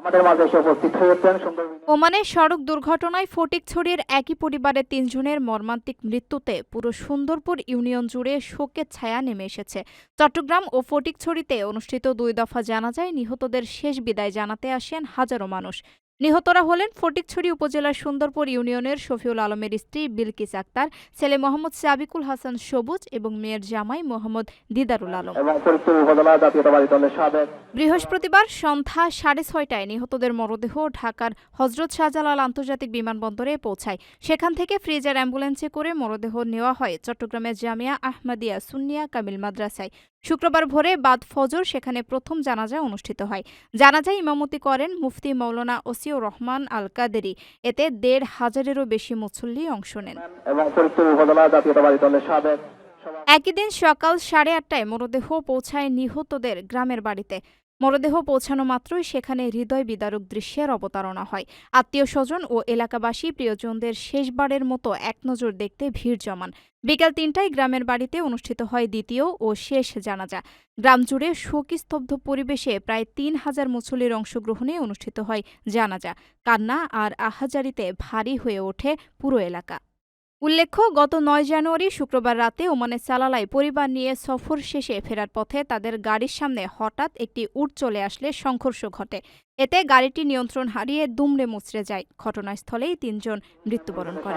আমাদের মাঝে এসে উপস্থিত হয়েছেন সুন্দর ওমানে সড়ক দুর্ঘটনায় ফটিকছড়ির একই পরিবারের তিনজনের মর্মান্তিক মৃত্যুতে পুরো সুন্দরপুর ইউনিয়ন জুড়ে শোকের ছায়া নেমে এসেছে। চট্টগ্রাম ও ফটিকছড়িতে অনুষ্ঠিত দুই দফা জানাজায় নিহতদের শেষ বিদায় জানাতে আসেন হাজারো মানুষ। নিহতরা হলেন ফটিকছড়ি উপজেলার সুন্দরপুর ইউনিয়নের শফিউল আলমের স্ত্রী বিলকিস আক্তার ছেলে মোহাম্মদ সাবিকুল হাসান সবুজ এবং মেয়ের জামাই মোহাম্মদ দিদারুল আলম। এবং ফরিদপুর উপজেলা জাতীয়তাবাদী দলের সাবেক বৃহস্পতিবার সন্ধ্যা সাড়ে ছয়টায় নিহতদের মরদেহ ঢাকার হজরত শাহজালাল আন্তর্জাতিক বিমানবন্দরে পৌঁছায়। সেখান থেকে ফ্রিজার অ্যাম্বুলেন্সে করে মরদেহ নেওয়া হয় চট্টগ্রামের জামিয়া আহমদিয়া সুন্নিয়া কামিল মাদ্রাসায়। শুক্রবার ভোরে বাদ ফজর সেখানে প্রথম জানাজা অনুষ্ঠিত হয়। জানাজায় ইমামতি করেন মুফতি মৌলানা ওসিউর রহমান আল কাদেরি এতে দেড় হাজারেরও বেশি মুসল্লি অংশ নেন। একই দিন সকাল সাড়ে আটটায় মরদেহ পৌঁছায় নিহতদের গ্রামের বাড়িতে। মরদেহ পৌঁছানো মাত্রই সেখানে হৃদয় বিদারক দৃশ্যের অবতারণা হয়। আত্মীয় স্বজন ও এলাকাবাসী প্রিয়জনদের শেষবারের মতো এক নজর দেখতে ভিড় জমান। বিকাল তিনটায় গ্রামের বাড়িতে অনুষ্ঠিত হয় দ্বিতীয় ও শেষ জানাজা। গ্রাম জুড়ে শোকস্তব্ধ পরিবেশে প্রায় তিন হাজার মুসল্লির অংশগ্রহণে অনুষ্ঠিত হয় জানাজা। কান্না আর আহাজারিতে ভারী হয়ে ওঠে পুরো এলাকা। উল্লেখ্য, গত নয় জানুয়ারি শুক্রবার রাতে ওমানের সালালায় পরিবার নিয়ে সফর শেষে ফেরার পথে তাদের গাড়ির সামনে হঠাৎ একটি উট চলে আসলে সংঘর্ষ ঘটে। এতে গাড়িটি নিয়ন্ত্রণ হারিয়ে দুমড়ে মুচড়ে যায়। ঘটনাস্থলেই তিনজন মৃত্যুবরণ করে